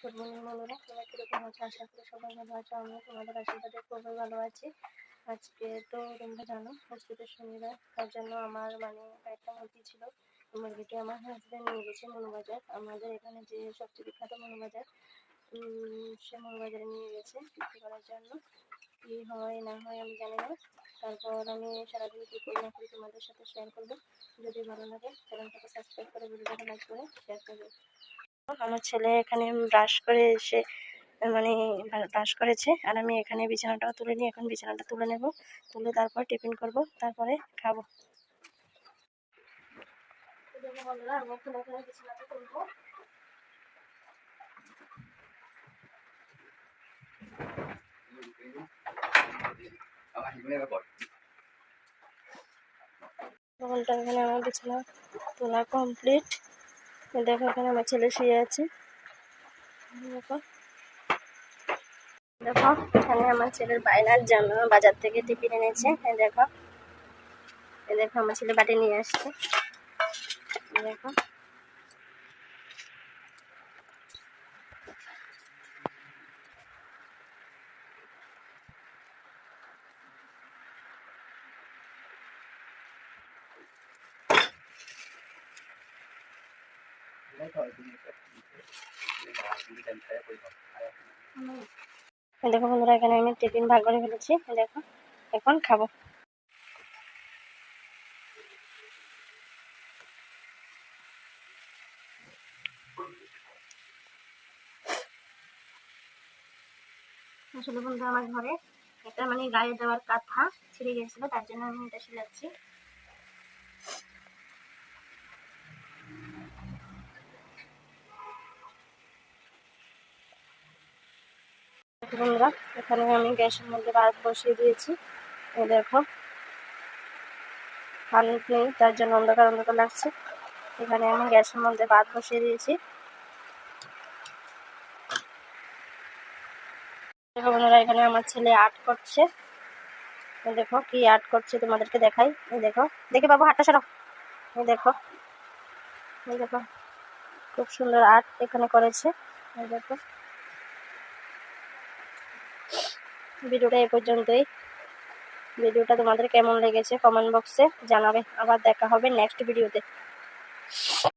Good morning বন্ধুরা তোমরা কীরকম আছো আশা করি সবাই ভালো আছো আমি তোমাদের আশীর্বাদে খুবই ভালো আছি। আজকে তো তোমরা জানো আজকে শনিবার, তার জন্য আমার মানে একটা মুরগি ছিল। মুরগিটি আমার হাজব্যান্ড নিয়ে গেছে মনুবাজার। আমাদের এখানে যে সবচেয়ে বিখ্যাত মনুবাজার সে মনুবাজারে নিয়ে গেছে। বিক্রি করার জন্য কী হয়, না হয় আমি জানি না। তারপর আমি সারাদিন কী করি না করি তোমাদের সাথে শেয়ার করব। যদি ভালো লাগে চ্যানেলটাকে সাবস্ক্রাইব করে ভিডিওটা লাইক করে শেয়ার করবে। আমার ছেলে এখানে ব্রাশ করে এসে মানে ব্রাশ করেছে। আর আমি এখানে বিছানাটাও তুলে নিই, এখন বিছানাটা তুলে নেব। তুলে তারপর টিফিন করব, তারপরে খাব। এখানে আমার বিছানা তোলা কমপ্লিট দেখো এখানে আমার ছেলে শুয়ে আছে। দেখো। দেখো, এখানে আমার ছেলের বাইনার জন্য বাজার থেকে টিফিন এনেছে। দেখো। দেখো, আমার ছেলে বাটি নিয়ে আসছে। দেখো। দেখো বন্ধুরা, এখানে আমি টিফিন ভাগ করে ফেলেছি। দেখো, এখন খাব। আসলে বন্ধু আমার ঘরে একটা মানে গায়ে দেওয়ার কাঁথা ছিঁড়ে গেছিল, তার জন্য আমি এটা সিলাচ্ছি। বন্ধুরা, এখানে আমি গ্যাসের মধ্যে ভাত বসিয়ে দিয়েছি। এই দেখো কারেন্ট নেই, তার জন্য অন্ধকার অন্ধকার লাগছে। এখানে আমি গ্যাসের মধ্যে ভাত বসিয়ে দিয়েছি। দেখো বন্ধুরা, এখানে আমার ছেলে আর্ট করছে। দেখো, কি আর্ট করছে তোমাদেরকে দেখাই। এই দেখো, দেখে বাবু হাটটা সরো। এই দেখো এই দেখো, খুব সুন্দর আর্ট এখানে করেছে। এই দেখো ভিডিওটা এ পর্যন্তই। ভিডিওটা তোমাদের কেমন লেগেছে? কমেন্ট বক্সে জানাবে। আবার দেখা হবে নেক্সট ভিডিওতে।